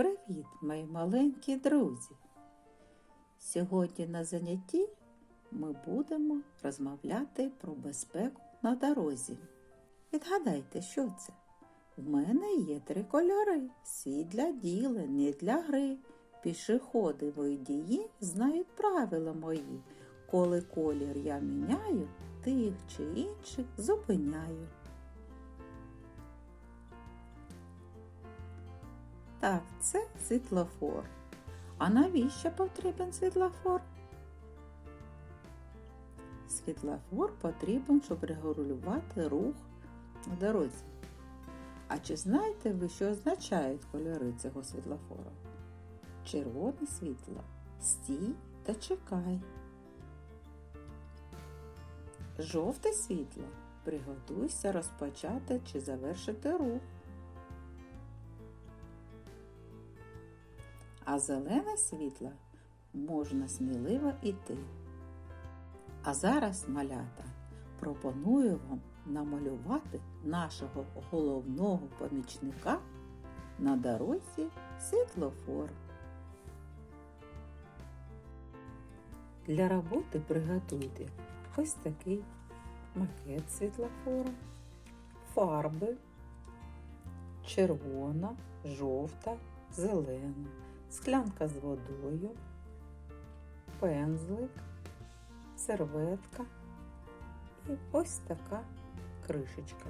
Привіт, мої маленькі друзі! Сьогодні на занятті ми будемо розмовляти про безпеку на дорозі. Відгадайте, що це? В мене є три кольори. Всі для діла, не для гри. Пішоходи водії знають правила мої. Коли колір я міняю, тих чи інших зупиняю. Так, це світлофор. А навіщо потрібен світлофор? Світлофор потрібен, щоб регулювати рух на дорозі. А чи знаєте ви, що означають кольори цього світлофора? Червоне світло стій та чекай. Жовте світло приготуйся розпочати чи завершити рух. А зелене світло можна сміливо йти. А зараз, малята, пропоную вам намалювати нашого головного помічника на дорозі світлофор. Для роботи приготуйте ось такий макет світлофора, фарби червона, жовта, зелена склянка з водою, пензлик, серветка і ось така кришечка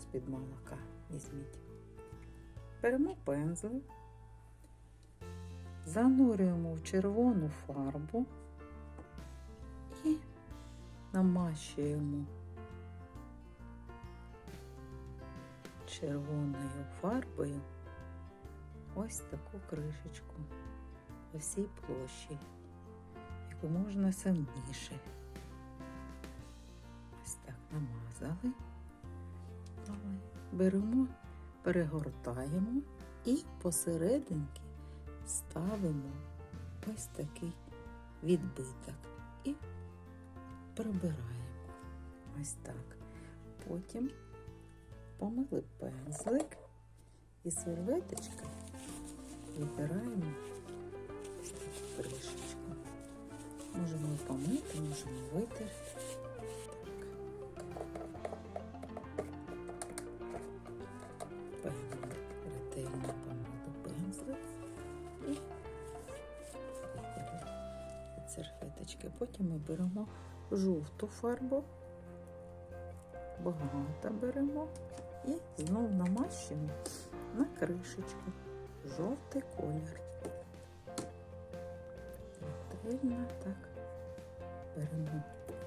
з-під молока візьміть. Беремо пензлик, занурюємо в червону фарбу і намащуємо червоною фарбою ось таку кришечку по всій площі, яку можна сильніше. Ось так намазали. Давай. Беремо, перегортаємо і посерединки ставимо ось такий відбиток і прибираємо. Ось так. Потім помили пензлик і серветочка вибираємо кришечку. Можемо помити, можемо витерти. Так. Ретельно помили пензлик і витерли серветочки. Потім ми беремо жовту фарбу, багато беремо і знову намащуємо на кришечку жовтий колір. Ретельно так беремо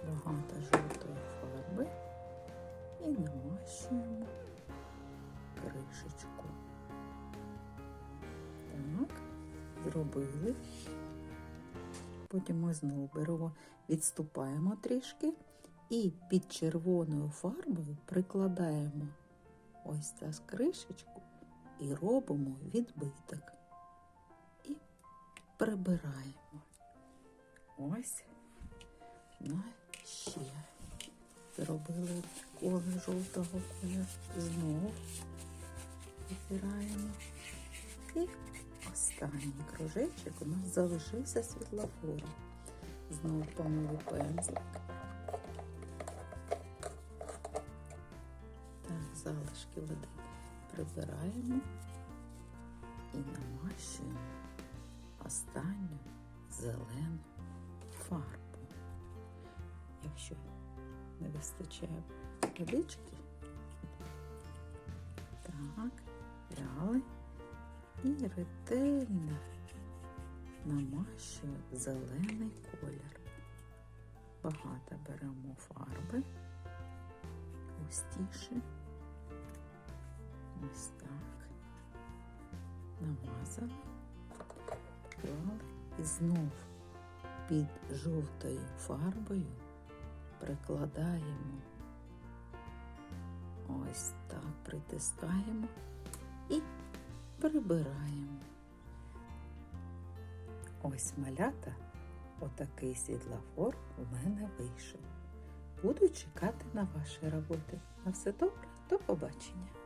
багато жовтої фарби і намащуємо кришечку. Так, зробили. Потім ми знову беремо, відступаємо трішки і під червоною фарбою прикладаємо ось цю кришечку і робимо відбиток. І прибираємо. Ось на ще. Зробили коло жовтого кольору. Знову вибираємо. І останній кружечок у нас залишився світлофором. Знову помили пензлик. Так, залишки води прибираємо і намащуємо останню зелену фарбу. Якщо не вистачає водички, так, взяли і ретельно намащую зелений колір. Багато беремо фарби, густіше. Ось так. Намазали, поклали і знов під жовтою фарбою прикладаємо. Ось так притискаємо і прибираємо. Ось малята, отакий світлофор у мене вийшов. Буду чекати на ваші роботи. На все добре, до побачення!